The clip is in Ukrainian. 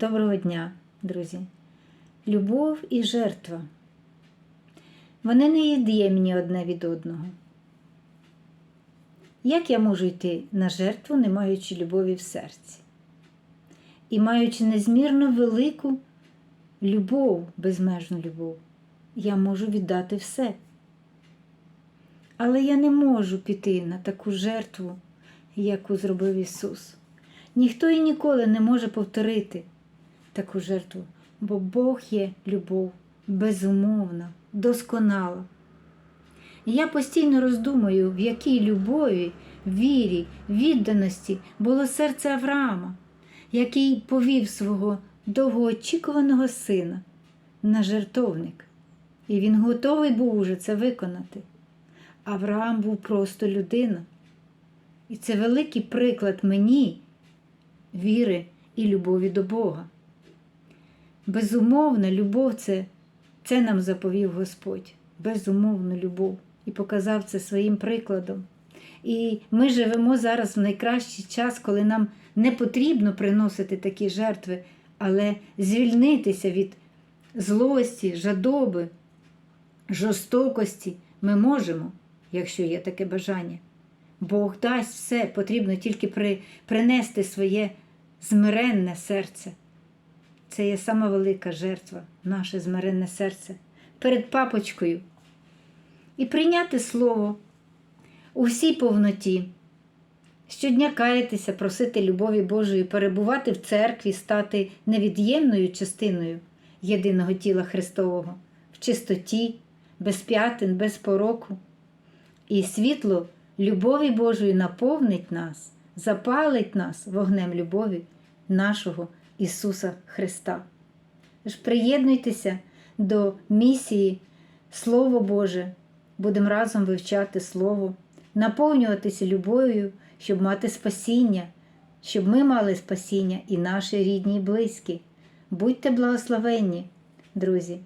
Доброго дня, друзі! Любов і жертва. Вони не від'ємні одне від одного. Як я можу йти на жертву, не маючи любові в серці? І маючи незмірно велику любов, безмежну любов, я можу віддати все. Але я не можу піти на таку жертву, яку зробив Ісус. Ніхто і ніколи не може повторити таку жертву, бо Бог є любов, безумовна, досконала. І я постійно роздумую, в якій любові, вірі, відданості було серце Авраама, який повів свого довгоочікуваного сина на жертовник. І він готовий був уже це виконати. Авраам був просто людина. І це великий приклад мені віри і любові до Бога. Безумовна любов це, це нам заповів Господь, безумовну любов і показав це своїм прикладом. І ми живемо зараз в найкращий час, коли нам не потрібно приносити такі жертви, але звільнитися від злості, жадоби, жорстокості ми можемо, якщо є таке бажання. Бог дасть все, потрібно тільки при, принести своє змиренне серце. Це є сама велика жертва, наше змиренне серце перед папочкою. І прийняти слово у всій повноті, щодня каятися, просити любові Божої, перебувати в церкві, стати невід'ємною частиною єдиного тіла Христового, в чистоті, без п'ятин, без пороку. І світло любові Божої наповнить нас, запалить нас вогнем любові нашого Ісуса Христа. Тож приєднуйтеся до місії Слово Боже, будемо разом вивчати Слово, наповнюватися любов'ю, щоб мати спасіння, щоб ми мали спасіння і наші рідні і близькі. Будьте благословенні, друзі!